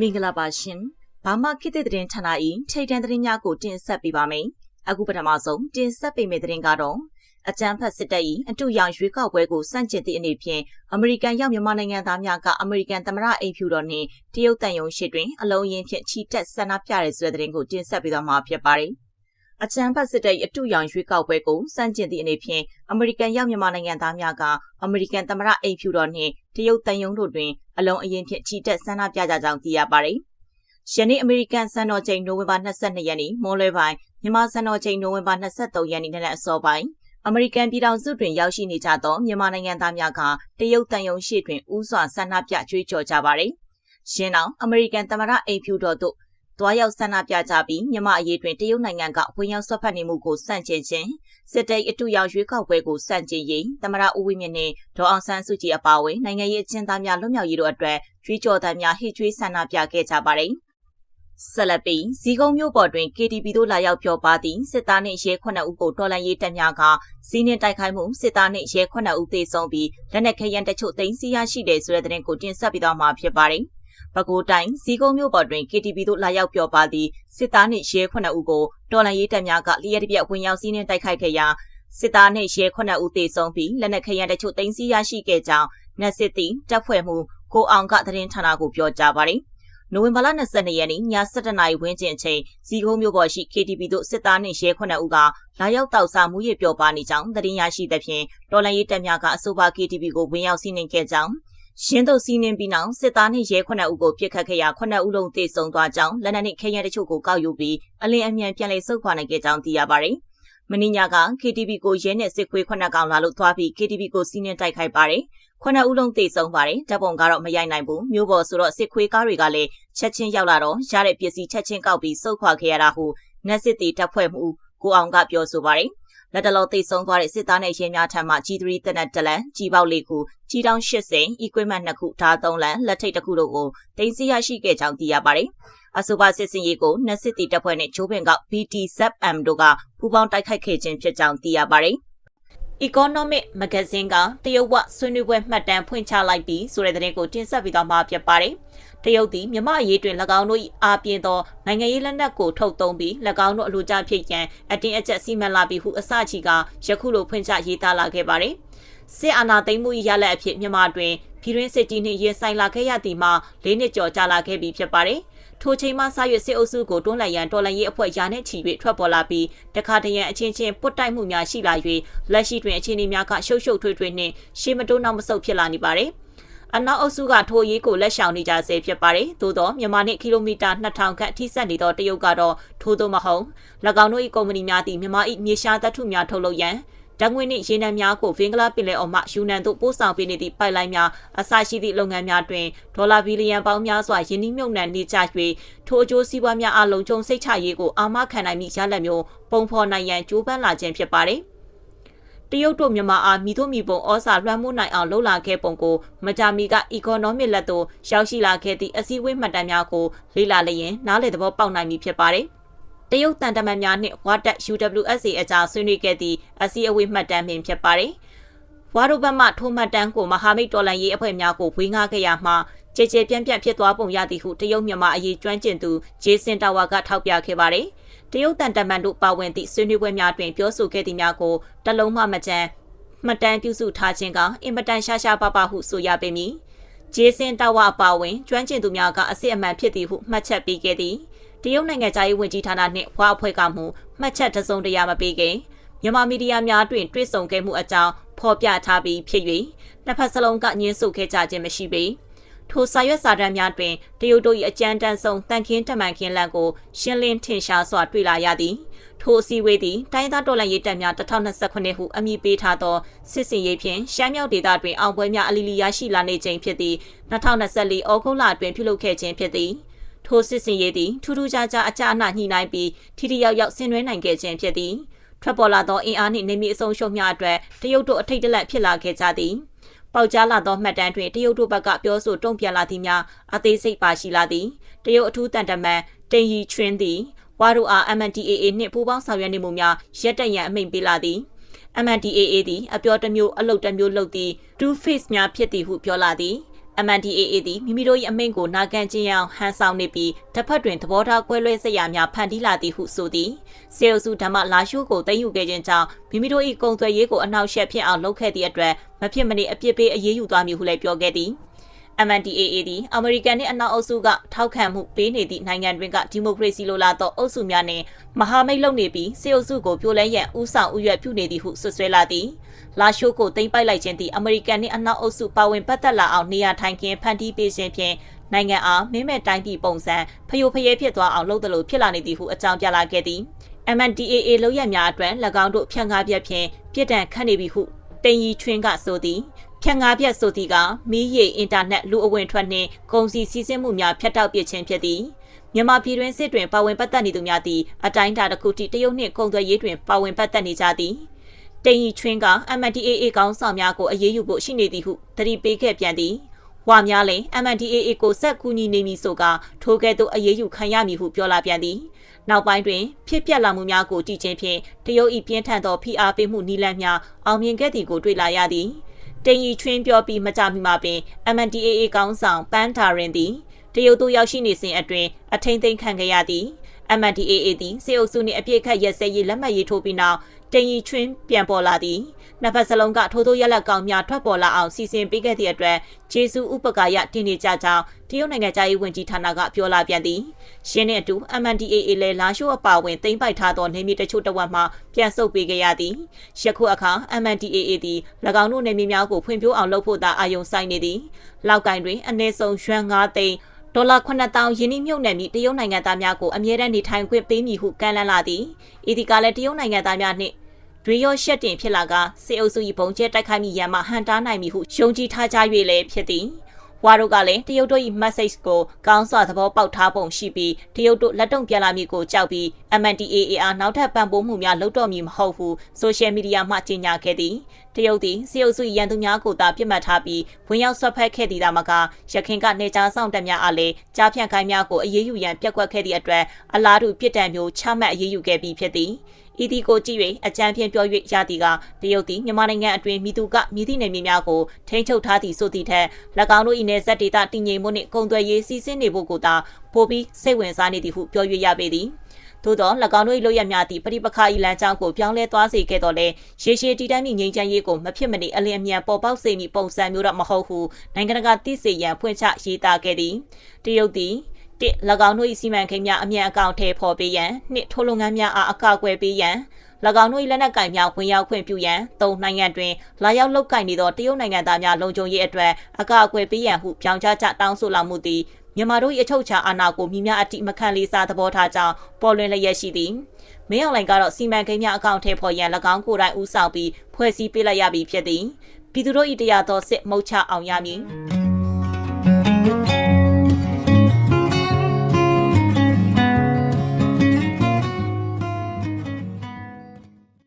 မင်္ဂလာပါရှင်။ဘာမှခေတ်သစ်သတင်းဌာန၏ထိတ်တန့်သတင်းများကိုတင်ဆက်ပေးပါမယ်။အခုပထမဆုံးတင်ဆက်ပေးမယ့်သတင်းကတော့အကြမ်းဖက်စစ်တပ်၏အတူရောင်ရွေးကောက်ပွဲကိုစန့်ကျင်သည့်အနေဖြင့်အမေရိကန်ရောက်မြန်မာနိုင်ငံသားများကအမေရိကန်သမ္မတအိမ်ဖြူတော်နှင့်တရုတ်တန်ယုံရှိတွင်အလုံးရင်းဖြင့်ချီတက်ဆန္ဒပြရဲဆိုတဲ့သတင်းကိုတင်ဆက်ပေးသွားမှာဖြစ်ပါတယ်။ အချမ်းဖတ်စစ်တပ်၏အတူရောင်ရွေးကောက်ပွဲကိုစန့်ကျင်သည့်အနေဖြင့်အမေရိကန်ရောက်မြန်မာနိုင်ငံသားများကအမေရိကန်သမ္မတအိမ်ဖြူတော်နှင့်တရုတ်တန်ယုံတို့တွင်အလုံးအရင်ဖြင့်ချီတက်ဆန္ဒပြကြကြောင်းသိရပါတယ်။ယနေ့အမေရိကန်စံတော်ချိန်နိုဝင်ဘာ22ရက်နေ့မိုးလွဲပိုင်းမြန်မာစံတော်ချိန်နိုဝင်ဘာ23ရက်နေ့နက်အစောပိုင်းအမေရိကန်ပြည်ထောင်စုတွင်ရောက်ရှိနေကြသောမြန်မာနိုင်ငံသားများကတရုတ်တန်ယုံရှိတွင်ဥစွာဆန္ဒပြကြွေးကြော်ကြပါသည်။ရှင်းအောင်အမေရိကန်သမ္မတအိမ်ဖြူတော်သို့ တွားရောက်ဆန္ဒပြကြပြီးမြန်မာအရေးတွင်တရုတ်နိုင်ငံကဝင်ရောက်ဆွတ်ဖက်နေမှုကိုစန့်ကျင်ခြင်းစစ်တပ်အတူရောက်ရွေးကောက်ပွဲကိုစန့်ကျင်ရေးသမရဦးဝင်းမြင့်နဲ့ဒေါ်အောင်ဆန်းစုကြည်အပါအဝင်နိုင်ငံရေးအကျဉ်းသားများလွတ်မြောက်ရေးတို့အတွက်ကြွေးကြော်သံများဟစ်ကြွေးဆန္ဒပြခဲ့ကြပါတယ်။ဆက်လက်ပြီးဇီကုံမြို့ပေါ်တွင် KTB တို့လာရောက်ပြောပါသည့်စစ်သားနှင့်ရဲ9ဦးကိုတော်လန်ရေးတပ်များကစီးနှင်းတိုက်ခိုက်မှုစစ်သားနှင့်ရဲ9ဦးသေဆုံးပြီးလက်နက်ခဲယမ်းတချို့သိမ်းဆည်းရရှိတယ်ဆိုတဲ့သတင်းကိုတင်ဆက်ပေးသွားမှာဖြစ်ပါတယ်။ ပဲခူးတိုင်းစီကုန်းမြို့ပေါ်တွင် KTV တို့လာရောက်ပြောပါသည့်စစ်သားနှင့်ရဲ9ဦးကိုတော်လန်ရေးတပ်များကလျှက်တပြက်ဝင်ရောက်စီးနှင်းတိုက်ခိုက်ခဲ့ရာစစ်သားနှင့်ရဲ9ဦးသေဆုံးပြီးလက်နက်ခဲယမ်းတချို့သိမ်းဆည်းရရှိခဲ့ကြောင်းနက်စစ်တီတပ်ဖွဲ့မှုကိုအောင်ကသတင်းဌာနကိုပြောကြားပါတယ်။နိုဝင်ဘာလ22ရက်နေ့ည7:00နာရီဝန်းကျင်အချိန်စီကုန်းမြို့ပေါ်ရှိ KTV တို့စစ်သားနှင့်ရဲ9ဦးကလာရောက်တောက်စားမှုရပြောပါနေကြောင်းသတင်းရရှိသဖြင့်တော်လန်ရေးတပ်များကအဆိုပါ KTV ကိုဝင်ရောက်စီးနှင်းခဲ့ကြောင်း ရှင်းတို့စီးနှင်းပြီးနောက်စစ်သားနှင့်ရဲ9ဦးကိုပြစ်ခတ်ခဲ့ရာ9ဦးလုံးသေဆုံးသွားကြောင်းလက်နက်နှင့်ခဲယမ်းတချို့ကိုကောက်ယူပြီးအလင်းအမြန်ပြန်လည်ဆုတ်ခွာနိုင်ခဲ့ကြောင်းသိရပါတယ်။မင်းညက KTV ကိုရဲနဲ့စစ်ခွေး9ကောင်လာလို့သွားပြီး KTV ကိုစီးနှင်းတိုက်ခိုက်ပါတယ်။ခုနှစ်ဦးလုံးသေဆုံးပါတယ်။တပ်ပုံကတော့မရိုက်နိုင်ဘူး။မျိုးပေါ်ဆိုတော့စစ်ခွေးကားတွေကလည်းချက်ချင်းရောက်လာတော့ရတဲ့ပစ္စည်းချက်ချင်းကောက်ပြီးစုတ်ခွာခဲ့ရတာဟုနက်စစ်တီတပ်ဖွဲ့မှုကိုအောင်ကပြောဆိုပါတယ်။ လက်တလောသိဆုံးသွားတဲ့စစ်သားနဲ့ရဲများထံမှ G3 တနက်တလန်ကြီးပေါက်လေးခုကြီးတောင်း80 equipment နှစ်ခုဓာတ်3လန်လက်ထိတ်တစ်ခုတို့ကိုတင်စီရရှိခဲ့ကြောင်းသိရပါတယ်။အဆိုပါစစ်စင်ရေးကိုနက်စစ်တီတပ်ဖွဲ့နဲ့ဂျိုးပင်က BTSM တို့ကပူးပေါင်းတိုက်ခိုက်ခဲ့ခြင်းဖြစ်ကြောင်းသိရပါတယ်။ Economic Magazine ကတရုတ်ဝဆွေးနွေးပွဲမှတ်တမ်းဖွင့်ချလိုက်ပြီးဆိုတဲ့သတင်းကိုတင်ဆက်ပေးသွားမှာဖြစ်ပါတယ်။ တရုတ်သည်မြမအရေးတွင်၎င်းတို့၏အာပြင်းသောနိုင်ငံရေးလက်နက်ကိုထုတ်သုံးပြီး၎င်းတို့အလိုကျဖြစ်ရန်အတင်းအကျပ်စီမံလာပြီးဟုအစချီကယခုလိုဖွင့်ချရေးသားလာခဲ့ပါတယ်။စစ်အာဏာသိမ်းမှု၏ရလဒ်အဖြစ်မြန်မာတွင်ပြည်တွင်းစစ်ကြီးနှင့်ရင်ဆိုင်လာခဲ့ရသည်မှာ၄နှစ်ကျော်ကြာလာခဲ့ပြီဖြစ်ပါတယ်။ထိုချိန်မှစ၍စစ်အုပ်စုကိုတွန်းလှန်ရန်တော်လှန်ရေးအဖွဲ့ရာနဲ့ချီ၍ထွက်ပေါ်လာပြီးတခါတရံအချင်းချင်းပုတ်တိုက်မှုများရှိလာ၍လက်ရှိတွင်အခြေအနေများကရှုပ်ရှုပ်ထွေးထွေးနှင့်ရှေးမတိုးနောက်မဆုတ်ဖြစ်လာနေပါသည် အနောက်အုပ်စုကထိုရေးကိုလက်ရှောင်နေကြဆဲဖြစ်ပါတယ်။သို့တော့မြန်မာနှင့်ကီလိုမီတာ2000ခန့်ထိစပ်နေသောတရုတ်ကတော့ထိုးသို့မဟုတ်၎င်းတို့၏ကုမ္ပဏီများသည်မြန်မာ၏မြေရှားသတ္ထုများထုတ်လုပ်ရန်ဓာတ်ငွေနှင့်ရေနံများကိုဗင်္ဂလားပင်လယ်အော်မှယူနန်သို့ပို့ဆောင်ပေးနေသည့်ပိုက်လိုင်းများအစရှိသည့်လုပ်ငန်းများတွင်ဒေါ်လာဘီလီယံပေါင်းများစွာယင်းနှိမ့်မြုပ်နှံနေကြ၍ထိုအကျိုးစီးပွားများအလုံးကျုံစိတ်ချရေးကိုအာမခံနိုင်မည့်ရလဒ်မျိုးပုံဖော်နိုင်ရန်ကြိုးပမ်းလာခြင်းဖြစ်ပါတယ် တရုတ်တို့မြန်မာအားမိတို့မိပုံဩစာလွှမ်းမိုးနိုင်အောင်လှုပ်လာခဲ့ပုံကိုမကြာမီက economic လက်သို့ရောက်ရှိလာခဲ့သည့်အစည်းအဝေးမှတ်တမ်းများကိုလေ့လာလျင်နားလည်သဘောပေါက်နိုင်မည်ဖြစ်ပါတယ်။တရုတ်တန်တမန်များနှင့်ဝါတက် UWSA အကြားဆွေးနွေးခဲ့သည့်အစည်းအဝေးမှတ်တမ်းပင်ဖြစ်ပါတယ်။ဝါဒိုဘတ်မှထိုးမှတ်တမ်းကိုမဟာမိတ်တော်လှန်ရေးအဖွဲ့များကိုဝေငှခဲ့ရမှကြည်ကြဲပြန့်ပြန့်ဖြစ်သွားပုံရသည်ဟုတရုတ်မြန်မာအရေးကျွမ်းကျင်သူဂျေစင်တာဝါကထောက်ပြခဲ့ပါတယ်။ တရုတ်တန်တမန်တို့ပါဝင်သည့်ဆွေးနွေးပွဲများတွင်ပြောဆိုခဲ့သည့်များကိုတလုံးမှမကြမ်းမှတ်တမ်းပြုစုထားခြင်းကအင်မတန်ရှားရှားပါပါဟုဆိုရပေမည်။ဂျေစင်တာဝါပါဝင်ကျွမ်းကျင်သူများကအစစ်အမှန်ဖြစ်သည်ဟုမှတ်ချက်ပေးခဲ့သည်။တရုတ်နိုင်ငံသားရေးဝန်ကြီးဌာနနှင့်ဖွားအဖွဲ့ကမှုမှတ်ချက်တစုံတရာမပေးခင်မြန်မာမီဒီယာများတွင်တွေ့ဆုံခဲ့မှုအကြောင်းဖော်ပြထားပြီးဖြစ်၍နှစ်ဖက်စလုံးကညှင်းဆိုခဲ့ကြခြင်းမရှိပေ ထိုစာရွက်စာတမ်းများတွင်တရုတ်တို့၏အကြမ်းတမ်းဆုံးတန်ခင်းတမန်ခင်းလန်ကိုရှင်းလင်းထင်ရှားစွာတွေ့လာရသည်ထိုအစည်းအဝေးသည်တိုင်းသားတော်လှန်ရေးတပ်များ2029ဟုအမည်ပေးထားသောစစ်စင်ရေးဖြင့်ရှမ်းမြောက်ဒေသတွင်အောင်ပွဲများအလီလီရရှိလာနေခြင်းဖြစ်သည့်2024ဩဂုတ်လအတွင်းပြုလုပ်ခဲ့ခြင်းဖြစ်သည်ထိုစစ်စင်ရေးသည်ထူးထူးခြားခြားအကြအနညှိနှိုင်းပြီးထိထိရောက်ရောက်ဆင်နွှဲနိုင်ခဲ့ခြင်းဖြစ်သည်ထွက်ပေါ်လာသောအင်အားနှင့်နေမီအဆုံးရှုံးများအတွက်တရုတ်တို့အထိတ်တလန့်ဖြစ်လာခဲ့ကြသည် ပေါက်ကြားလာသောမှတ်တမ်းတွင်တရုတ်တို့ဘက်ကပြောဆိုတုံ့ပြန်လာသည်များအသေးစိတ်ပါရှိလာသည်တရုတ်အထူးတန်တမန်တင်ရီချွင်းသည်ဝါရူအား MNDAA နှင့်ပူးပေါင်းဆောင်ရွက်နေမှုများရက်တရန်အမိန့်ပေးလာသည် MNDAA သည်အပြောတစ်မျိုးအလုပ်တစ်မျိုးလုပ်သည့် two face များဖြစ်သည်ဟုပြောလာသည် MNDAA သည်မိမိတို့၏အမိန့်ကိုနာခံခြင်းရန်ဟန်ဆောင်နေပြီးတစ်ဖက်တွင်သဘောထားကွဲလွဲစရာများဖန်တီးလာသည်ဟုဆိုသည်စေအုပ်စုဓမ္မလာရှိုးကိုသိမ်းယူခဲ့ခြင်းကြောင့်မိမိတို့၏ကုံသွယ်ရေးကိုအနှောက်အယှက်ဖြစ်အောင်လုပ်ခဲ့သည့်အတွက်မဖြစ်မနေအပြစ်ပေးအရေးယူသွားမည်ဟုလည်းပြောခဲ့သည် MNDAA သည်အမေရိကန်နှင့်အနောက်အုပ်စုကထောက်ခံမှုပေးနေသည့်နိုင်ငံတွင်ကဒီမိုကရေစီလိုလားသောအုပ်စုများနှင့်မဟာမိတ်လုပ်နေပြီးစစ်အုပ်စုကိုပြိုလဲရန်ဥဆောင်ဥရွက်ပြုနေသည်ဟုဆွဆွဲလာသည်လာရှိုးကိုသိမ်းပိုက်လိုက်ခြင်းသည်အမေရိကန်နှင့်အနောက်အုပ်စုပါဝင်ပတ်သက်လာအောင်နေရာထိုင်ခင်းဖန်တီးပေးခြင်းဖြင့်နိုင်ငံအားမင်းမဲ့တိုင်းပြည်ပုံစံဖျို့ဖျဲဖြစ်သွားအောင်လုပ်သလိုဖြစ်လာနေသည်ဟုအကြောင်းပြလာခဲ့သည် MNDAA လောက်ရများအတွက်၎င်းတို့ဖြန့်ကားပြက်ဖြင့်ပြစ်ဒဏ်ခတ်နေပြီဟုတင်ရီချွင်းကဆိုသည် ဖြန့်ကားပြက်ဆိုသည်ကမီးရီအင်တာနက်လူအဝင်ထွက်နှင့်ကုန်စည်စီးဆင်းမှုများဖျက်တောက်ပစ်ခြင်းဖြစ်သည်မြန်မာပြည်တွင်စစ်တွင်ပါဝင်ပတ်သက်နေသူများသည်အတိုင်းအတာတစ်ခုထိတရုတ်နှင့်ကုန်သွယ်ရေးတွင်ပါဝင်ပတ်သက်နေကြသည်တင်ရီချွင်းက MNDAA ကောင်းဆောင်များကိုအရေးယူဖို့ရှိနေသည်ဟုတတိပေးခဲ့ပြန်သည်ဝါများလည်း MNDAA ကိုဆက်ကူညီနေမည်ဆိုကထိုကဲ့သို့အရေးယူခံရမည်ဟုပြောလာပြန်သည်နောက်ပိုင်းတွင်ဖြစ်ပျက်လာမှုများကိုကြည့်ချင်းဖြင့်တရုတ်၏ပြင်းထန်သောဖိအားပေးမှုနည်းလမ်းများအောင်မြင်ခဲ့သည်ကိုတွေ့လာရသည် တင်ရီချွင်းပြောပြီးမကြမီမှာပင် MNDAA ကောင်းဆောင်ပန်းတာရင်သည်တရုတ်သို့ရောက်ရှိနေစဉ်အတွင်းအထိန်သိမ်းခံခဲ့ရသည် MNDAA သည်စေအုပ်စုနှင့်အပြစ်ခတ်ရက်စဲရေးလက်မှတ်ရေးထိုးပြီးနောက် တင်ရီချွင်းပြန်ပေါ်လာသည်နှစ်ဖက်စလုံးကထိုးထိုးရက်လက်ကောင်များထွက်ပေါ်လာအောင်စီစဉ်ပေးခဲ့သည့်အတွက်ဂျေစုဥပကာယတင်နေကြကြောင်းတရုတ်နိုင်ငံသားရေးဝန်ကြီးဌာနကပြောလာပြန်သည်ရှင်းတဲ့အတူ MNDAA လဲလာရှိုးအပါဝင်သိမ်းပိုက်ထားသောနေမြေတချို့တဝက်မှပြန်ဆုတ်ပေးခဲ့ရသည်ယခုအခါ MNDAA သည်၎င်းတို့နေမြေများကိုဖွံ့ဖြိုးအောင်လုပ်ဖို့သာအာရုံစိုက်နေသည်လောက်ကင်တွင်အနည်းဆုံးရွှန်9သိန်း ဒေါ်လာ9000ယင်းနှမြုပ်နှံပြီးတရုတ်နိုင်ငံသားများကိုအမြဲတမ်းနေထိုင်ခွင့်ပေးမည်ဟုကမ်းလှမ်းလာသည်။ဤဒီကလည်းတရုတ်နိုင်ငံသားများနှင့်တွေရောရှက်တင်ဖြစ်လာကစေအုပ်စု၏ဘုံကျဲတိုက်ခိုက်မိရန်မှဟန်တားနိုင်မည်ဟုယုံကြည်ထားကြ၍လည်းဖြစ်သည်။ဝါတို့ကလည်းတရုတ်တို့၏ message ကိုကောင်းစွာသဘောပေါက်ထားပုံရှိပြီးတရုတ်တို့လက်တုံပြန်လာမည်ကိုကြောက်ပြီး MNDAA နောက်ထပ်ပံ့ပိုးမှုများလုပ်တော့မည်မဟုတ်ဟုဆိုရှယ်မီဒီယာမှကြေညာခဲ့သည်။တရုတ်သည်စေအုပ်စုရန်သူများကိုသာပြစ်မှတ်ထားပြီးဝင်ရောက်ဆွတ်ဖက်ခဲ့သည်သာမကရခင်ကနေကြားဆောင်တက်များအားလည်းကြားဖြန့်ခိုင်းများကိုအရေးယူရန်ပြက်ကွက်ခဲ့သည့်အတွက်အလားတူပြစ်ဒဏ်မျိုးချမှတ်အရေးယူခဲ့ပြီးဖြစ်သည်။ဤဒီကိုကြည့်၍အကြံဖြင့်ပြော၍ရသည်ကတရုတ်သည်မြန်မာနိုင်ငံအတွင်းမိသူကမိသည့်နယ်မြေများကိုထိန်းချုပ်ထားသည်ဆိုသည့်ထက်၎င်းတို့၏နယ်စပ်ဒေသတည်ငြိမ်မှုနှင့်ကုန်သွယ်ရေးစီးဆင်းနေဖို့ကိုသာပိုပြီးစိတ်ဝင်စားနေသည်ဟုပြော၍ရပေသည် သို့သော၎င်းတို့၏လုပ်ရများသည့်ပရိပခါ၏လမ်းကြောင်းကိုပြောင်းလဲသွားစေခဲ့တော်လဲရေရှည်တည်တံ့မိငြိမ်းချမ်းရေးကိုမဖြစ်မနေအလင်းအမြန်ပေါ်ပေါက်စေမည်ပုံစံမျိုးတော့မဟုတ်ဟုနိုင်ငံတကာသိစေရန်ဖွင့်ချရေးသားခဲ့သည်တရုတ်သည်တစ်၎င်းတို့၏စီမံကိန်းများအမြန်အကောင့်ထဲပေါ်ပေးရန်နှစ်ထိုးလုပ်ငန်းများအားအကာအကွယ်ပေးရန်၎င်းတို့၏လက်နက်ကင်များဝင်ရောက်ခွင့်ပြုရန်သုံးနိုင်ငံတွင်လာရောက်လုတ်ကင်နေသောတရုတ်နိုင်ငံသားများလုံခြုံရေးအတွက်အကာအကွယ်ပေးရန်ဟုပြောင်းကြားကြတောင်းဆိုလာမှုသည် မြန်မာတို့၏အချုပ်ချာအာဏာကိုမြများအတိမခံလေးစားသဘောထားကြောင်းပေါ်လွင်လျက်ရှိသည်မင်းအောင်လှိုင်ကတော့စီမံကိန်းများအကောင့်ထဲပေါ်ရန်၎င်းကိုယ်တိုင်ဦးဆောင်ပြီးဖွဲ့စည်းပေးလိုက်ရပြီဖြစ်သည်ပြည်သူတို့၏တရားတော်စစ်မှုတ်ချအောင်ရမည်